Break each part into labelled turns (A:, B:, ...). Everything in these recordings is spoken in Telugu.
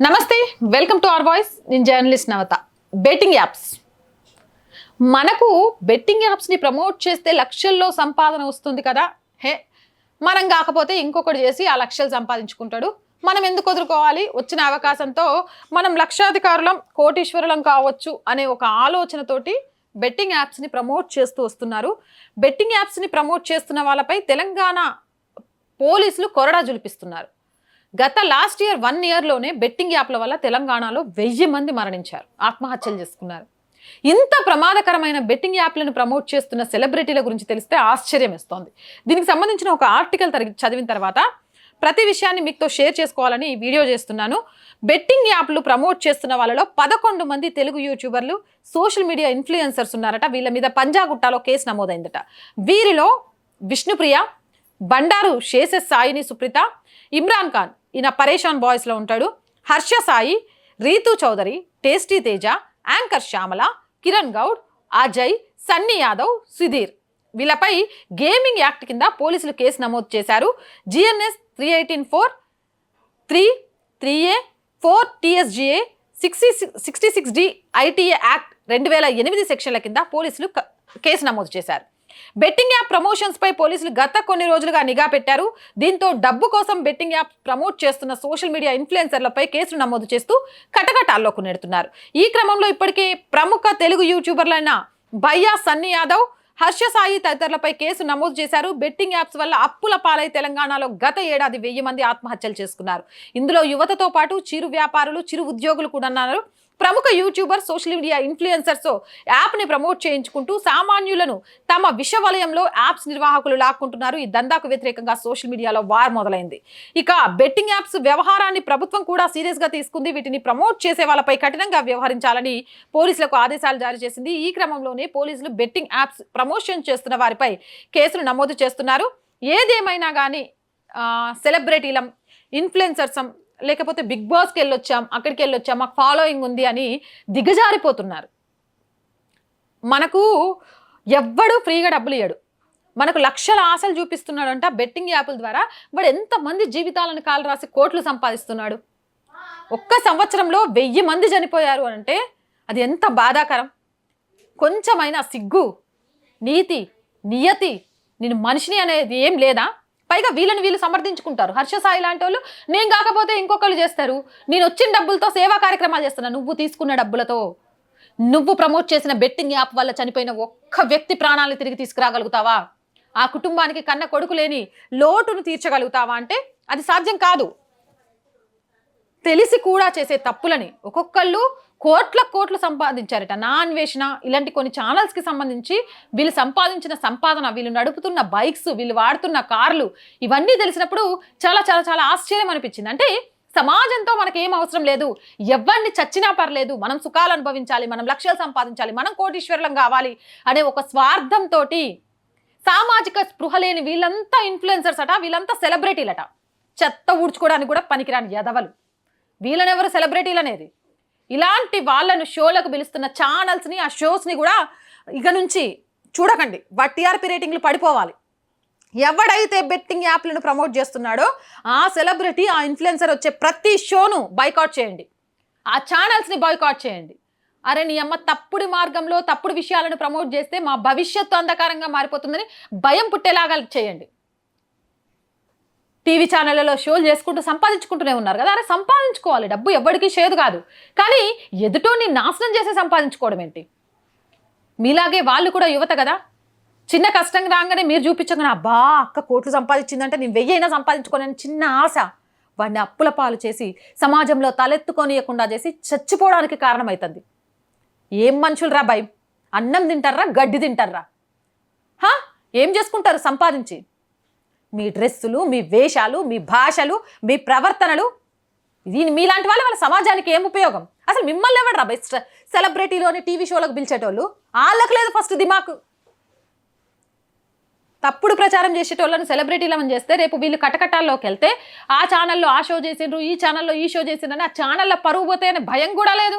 A: నమస్తే వెల్కమ్ టు అవర్ వాయిస్ నేను జర్నలిస్ట్ నవత. బెట్టింగ్ యాప్స్ మనకు బెట్టింగ్ యాప్స్ని ప్రమోట్ చేస్తే లక్షల్లో సంపాదన వస్తుంది కదా? హే మనం కాకపోతే ఇంకొకటి చేసి ఆ లక్షలు సంపాదించుకుంటాడు. మనం ఎందుకు వదులుకోవాలి? వచ్చిన అవకాశంతో మనం లక్షాధికారులం కోటీశ్వరులం కావచ్చు అనే ఒక ఆలోచనతోటి బెట్టింగ్ యాప్స్ని ప్రమోట్ చేస్తూ వస్తున్నారు. బెట్టింగ్ యాప్స్ని ప్రమోట్ చేస్తున్న వాళ్ళపై తెలంగాణ పోలీసులు కొరడా జులిపిస్తున్నారు. గత లాస్ట్ ఇయర్ వన్ ఇయర్లోనే బెట్టింగ్ యాప్ల వల్ల తెలంగాణలో వెయ్యి మంది మరణించారు. ఆత్మహత్యలు చేసుకున్నారు. ఇంత ప్రమాదకరమైన బెట్టింగ్ యాప్లను ప్రమోట్ చేస్తున్న సెలబ్రిటీల గురించి తెలిస్తే ఆశ్చర్యం ఇస్తోంది దీనికి సంబంధించిన ఒక ఆర్టికల్ చదివిన తర్వాత ప్రతి విషయాన్ని మీతో షేర్ చేసుకోవాలని ఈ వీడియో చేస్తున్నాను. బెట్టింగ్ యాప్లు ప్రమోట్ చేస్తున్న వాళ్ళలో పదకొండు మంది తెలుగు యూట్యూబర్లు సోషల్ మీడియా ఇన్ఫ్లుయెన్సర్స్ ఉన్నారట. వీళ్ళ మీద పంజాగుట్టాలో కేసు నమోదైందట. వీరిలో విష్ణుప్రియ బండారు శేష సాయిని సుప్రీత ఇమ్రాన్ ఖాన్ ఈయన పరేషాన్ బాయ్స్లో ఉంటాడు. Harsha Sai Rithu Chowdary tasty Teja anchor Shyamala Kiran Goud Ajay Sunny Yadav Sudheer. వీళ్ళపై gaming act కింద పోలీసులు కేసు నమోదు చేశారు. GNS three eighteen four three three A four TSGA sixty sixty six D ITA act రెండు వేల ఎనిమిది సెక్షన్ల కింద పోలీసులు కేసు నమోదు చేశారు. బెట్టింగ్ యాప్ ప్రమోషన్స్ పై పోలీసులు గత కొన్ని రోజులుగా నిఘా పెట్టారు. దీంతో డబ్బు కోసం బెట్టింగ్ యాప్ ప్రమోట్ చేస్తున్న సోషల్ మీడియా ఇన్ఫ్లుయెన్సర్లపై కేసులు నమోదు చేస్తూ కటకటాల్లోకి నెడుతున్నారు. ఈ క్రమంలో ఇప్పటికే ప్రముఖ తెలుగు యూట్యూబర్లైన భయ్యా సన్నీ యాదవ్ హర్ష సాయి తదితరులపై కేసు నమోదు చేశారు. బెట్టింగ్ యాప్స్ వల్ల అప్పుల పాలై తెలంగాణలో గత ఏడాది వెయ్యి మంది ఆత్మహత్యలు చేసుకున్నారు. ఇందులో యువతతో పాటు చిరు వ్యాపారులు చిరు ఉద్యోగులు కూడా ఉన్నారు. ప్రముఖ యూట్యూబర్ సోషల్ మీడియా ఇన్ఫ్లుయెన్సర్స్ యాప్ని ప్రమోట్ చేయించుకుంటూ సామాన్యులను తమ విష వలయంలో యాప్స్ నిర్వాహకులు లాక్కుంటున్నారు. ఈ దందాకు వ్యతిరేకంగా సోషల్ మీడియాలో వార్ మొదలైంది. ఇక బెట్టింగ్ యాప్స్ వ్యవహారాన్ని ప్రభుత్వం కూడా సీరియస్గా తీసుకుంది. వీటిని ప్రమోట్ చేసే వాళ్ళపై కఠినంగా వ్యవహరించాలని పోలీసులకు ఆదేశాలు జారీ చేసింది. ఈ క్రమంలోనే పోలీసులు బెట్టింగ్ యాప్స్ ప్రమోషన్ చేస్తున్న వారిపై కేసులు నమోదు చేస్తున్నారు. ఏదేమైనా కానీ సెలబ్రిటీలం ఇన్ఫ్లుయెన్సర్సం లేకపోతే బిగ్ బాస్కి వెళ్ళొచ్చాం అక్కడికి వెళ్ళొచ్చాం మాకు ఫాలోయింగ్ ఉంది అని దిగజారిపోతున్నారు. మనకు ఎవ్వడు ఫ్రీగా డబ్బులు ఇయ్యడు. మనకు లక్షల ఆశలు చూపిస్తున్నాడు అంట బెట్టింగ్ యాప్ల ద్వారా వాడు ఎంతమంది జీవితాలను కాలు రాసి కోట్లు సంపాదిస్తున్నాడు. ఒక్క సంవత్సరంలో వెయ్యి మంది చనిపోయారు అని అంటే అది ఎంత బాధాకరం. కొంచెమైనా సిగ్గు నీతి నియతి నేను మనిషిని అనేది ఏం లేదా? పైగా వీళ్ళని వీళ్ళు సమర్థించుకుంటారు. హర్ష సాయి లాంటి వాళ్ళు నేను కాకపోతే ఇంకొకళ్ళు చేస్తారు. నేను వచ్చిన డబ్బులతో సేవా కార్యక్రమాలు చేస్తున్నా. నువ్వు తీసుకున్న డబ్బులతో. నువ్వు ప్రమోట్ చేసిన బెట్టింగ్ యాప్ వల్ల చనిపోయిన ఒక్క వ్యక్తి ప్రాణాలను తిరిగి తీసుకురాగలుగుతావా? ఆ కుటుంబానికి కన్న కొడుకు లేని లోటును తీర్చగలుగుతావా? అంటే అది సాధ్యం కాదు. తెలిసి కూడా చేసే తప్పులని ఒక్కొక్కళ్ళు కోట్ల కోట్లు సంపాదించారట. నా అన్వేషణ ఇలాంటి కొన్ని ఛానల్స్కి సంబంధించి వీళ్ళు సంపాదించిన సంపాదన వీళ్ళు నడుపుతున్న బైక్స్ వీళ్ళు వాడుతున్న కార్లు ఇవన్నీ తెలిసినప్పుడు చాలా చాలా చాలా ఆశ్చర్యం అనిపించింది. అంటే సమాజంతో మనకి ఏం అవసరం లేదు. ఎవరిని చచ్చినా పర్లేదు. మనం సుఖాలు అనుభవించాలి. మనం లక్ష్యాలు సంపాదించాలి. మనం కోటీశ్వరులం కావాలి అనే ఒక స్వార్థంతో సామాజిక స్పృహ లేని వీళ్ళంతా ఇన్ఫ్లుయెన్సర్స్ అట. వీళ్ళంతా సెలబ్రిటీలట చెత్త ఊడ్చుకోవడానికి కూడా పనికిరాని యదవలు. వీళ్ళనెవరు సెలబ్రిటీలు అనేది ఇలాంటి వాళ్ళను షోలకు పిలుస్తున్న ఛానల్స్ని ఆ షోస్ని కూడా ఇక నుంచి చూడకండి. వాటి టీఆర్పీ రేటింగ్లు పడిపోవాలి. ఎవడైతే బెట్టింగ్ యాప్లను ప్రమోట్ చేస్తున్నాడో ఆ సెలబ్రిటీ ఆ ఇన్ఫ్లుయెన్సర్ వచ్చే ప్రతి షోను బైకాట్ చేయండి. ఆ ఛానల్స్ని బాయ్కాట్ చేయండి. అరే నీ అమ్మ తప్పుడు మార్గంలో తప్పుడు విషయాలను ప్రమోట్ చేస్తే మా భవిష్యత్తు అంధకారంగా మారిపోతుందని భయం పుట్టేలాగా చేయండి. టీవీ ఛానళ్ళలో షోలు చేసుకుంటూ సంపాదించుకుంటూనే ఉన్నారు కదా. అరే సంపాదించుకోవాలి. డబ్బు ఎవ్వడికి చేదు కాదు. కానీ ఎదుటోని నాశనం చేసి సంపాదించుకోవడం ఏంటి? మీలాగే వాళ్ళు కూడా యువత కదా. చిన్న కష్టం రాగానే మీరు చూపించగానే అబ్బా అక్క కోట్లు సంపాదించిందంటే నేను వెయ్యి అయినా సంపాదించుకోనని చిన్న ఆశ. వాడిని అప్పుల పాలు చేసి సమాజంలో తలెత్తుకొనియకుండా చేసి చచ్చిపోవడానికి కారణమవుతుంది ఏం మనుషులు రా భయం? అన్నం తింటారా? గడ్డి తింటారా? ఏం చేసుకుంటారు సంపాదించి? మీ డ్రెస్సులు మీ వేషాలు మీ భాషలు మీ ప్రవర్తనలు. దీని మీలాంటి వాళ్ళ వాళ్ళ సమాజానికి ఏం ఉపయోగం? అసలు మిమ్మల్ని ఎవరు రా బెస్ట్ సెలబ్రిటీలోని టీవీ షోలకు పిలిచేటోళ్ళు? వాళ్ళకు లేదు ఫస్ట్ దిమాకు. తప్పుడు ప్రచారం చేసేటోళ్ళని సెలబ్రిటీలను చేస్తే రేపు వీళ్ళు కటకటాల్లోకి వెళ్తే ఆ ఛానల్లో ఆ షో చేసిండ్రు ఈ ఛానల్లో ఈ షో చేసిండ్రని ఆ ఛానల్లో పరుగు పోతే అనే భయం కూడా లేదు.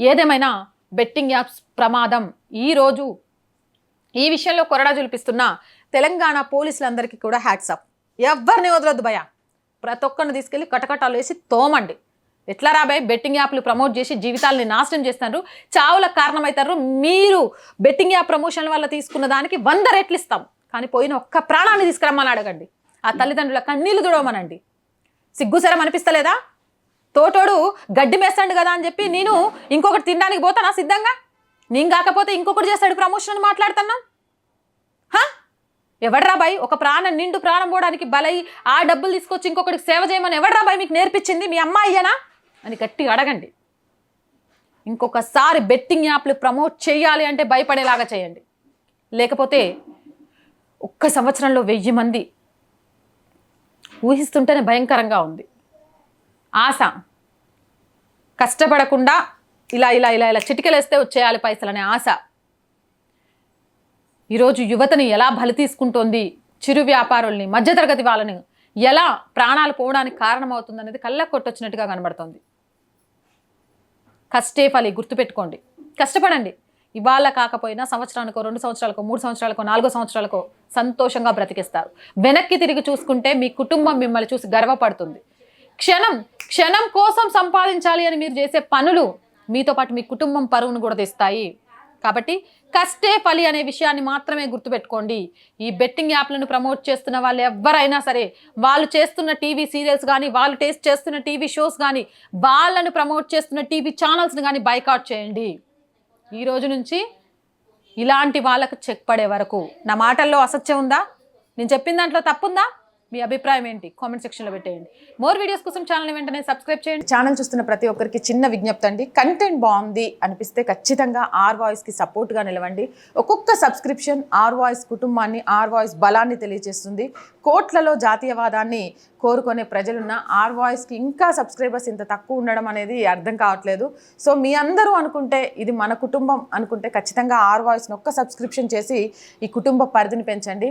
A: ఏదేమైనా బెట్టింగ్ యాప్స్ ప్రమాదం. ఈరోజు ఈ విషయంలో కొరడా జులిపిస్తున్న తెలంగాణ పోలీసులందరికీ కూడా హ్యాట్సప్ ఎవరిని వదలొద్దు భయ ప్రతి ఒక్కరిని తీసుకెళ్ళి కటకటాలు వేసి తోమండి. ఎట్లా రాబాయ్ బెట్టింగ్ యాప్లు ప్రమోట్ చేసి జీవితాలని నాశనం చేస్తున్నారు చావులకు కారణమవుతారు మీరు బెట్టింగ్ యాప్ ప్రమోషన్ వల్ల తీసుకున్న దానికి వంద రెట్లు ఇస్తాం. కానీ పోయిన ఒక్క ప్రాణాన్ని తీసుకురమ్మని అడగండి. ఆ తల్లిదండ్రుల కన్నీళ్ళు తుడవమనండి సిగ్గుసరం అనిపిస్తలేదా? తోటోడు గడ్డి మేస్తాడు కదా అని చెప్పి నేను ఇంకొకటి తినడానికి పోతానా సిద్ధంగా? నేను కాకపోతే ఇంకొకటి చేస్తాడు ప్రమోషన్ అని మాట్లాడుతున్నా ఎవడ్రా బాయ్? ఒక ప్రాణం నిండు ప్రాణం పోవడానికి బలై ఆ డబ్బులు తీసుకొచ్చి ఇంకొకటికి సేవ చేయమని ఎవడ్రా బాయ్ మీకు నేర్పించింది? మీ అమ్మ అయ్యనా? అని గట్టిగా అడగండి. ఇంకొకసారి బెట్టింగ్ యాప్లు ప్రమోట్ చేయాలి అంటే భయపడేలాగా చేయండి. లేకపోతే ఒక్క సంవత్సరంలో వెయ్యి మంది ఊహిస్తుంటేనే భయంకరంగా ఉంది. ఆశ. కష్టపడకుండా ఇలా ఇలా ఇలా ఇలా చిటికలేస్తే వచ్చేయాలి పైసలనే ఆశ. ఈరోజు యువతని ఎలా బలి తీసుకుంటోంది చిరు వ్యాపారుల్ని మధ్యతరగతి వాళ్ళని ఎలా ప్రాణాలు పోవడానికి కారణమవుతుంది అనేది కళ్ళ కొట్టొచ్చినట్టుగా కనబడుతుంది. కష్టే ఫలి గుర్తుపెట్టుకోండి. కష్టపడండి. ఇవాళ కాకపోయినా సంవత్సరానికో రెండు సంవత్సరాలకో మూడు సంవత్సరాలకో నాలుగో సంవత్సరాలకో సంతోషంగా బ్రతికిస్తారు. వెనక్కి తిరిగి చూసుకుంటే మీ కుటుంబం మిమ్మల్ని చూసి గర్వపడుతుంది. క్షణం క్షణం కోసం సంపాదించాలి అని మీరు చేసే పనులు మీతో పాటు మీ కుటుంబం పరువును కూడా తెస్తాయి. కాబట్టి కష్టే ఫలి అనే విషయాన్ని మాత్రమే గుర్తుపెట్టుకోండి. ఈ బెట్టింగ్ యాప్లను ప్రమోట్ చేస్తున్న వాళ్ళు ఎవరైనా సరే వాళ్ళు చేస్తున్న టీవీ సీరియల్స్ కానీ వాళ్ళు టేస్ట్ చేస్తున్న టీవీ షోస్ కానీ వాళ్ళను ప్రమోట్ చేస్తున్న టీవీ ఛానల్స్ని కానీ బైకాట్ చేయండి. ఈ రోజు నుంచి ఇలాంటి వాళ్ళకు చెక్ పడే వరకు. నా మాటల్లో అసత్యం ఉందా? నేను చెప్పిన దాంట్లో తప్పుందా? మీ అభిప్రాయం ఏంటి? కామెంట్ సెక్షన్లో పెట్టేయండి. మోర్ వీడియోస్ కోసం ఛానల్ వెంటనే సబ్స్క్రైబ్ చేయండి.
B: ఛానల్ చూస్తున్న ప్రతి ఒక్కరికి చిన్న విజ్ఞప్తి అండి. కంటెంట్ బాగుంది అనిపిస్తే ఖచ్చితంగా ఆర్ వాయిస్కి సపోర్ట్గా నిలవండి. ఒక్కొక్క సబ్స్క్రిప్షన్ ఆర్ వాయిస్ కుటుంబాన్ని ఆర్ వాయిస్ బలాన్ని తెలియజేస్తుంది. కోట్లలో జాతీయవాదాన్ని కోరుకునే ప్రజలున్న ఆర్ వాయిస్కి ఇంకా సబ్స్క్రైబర్స్ ఇంత తక్కువ ఉండడం అనేది అర్థం కావట్లేదు. సో మీ అందరూ అనుకుంటే ఇది మన కుటుంబం అనుకుంటే ఖచ్చితంగా ఆర్ వాయిస్ని ఒక్క సబ్స్క్రిప్షన్ చేసి ఈ కుటుంబ పరిధిని పెంచండి.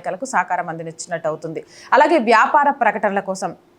B: నాయకులకు సహకారం అందించినట్టు అవుతుంది అలాగే వ్యాపార ప్రకటనల కోసం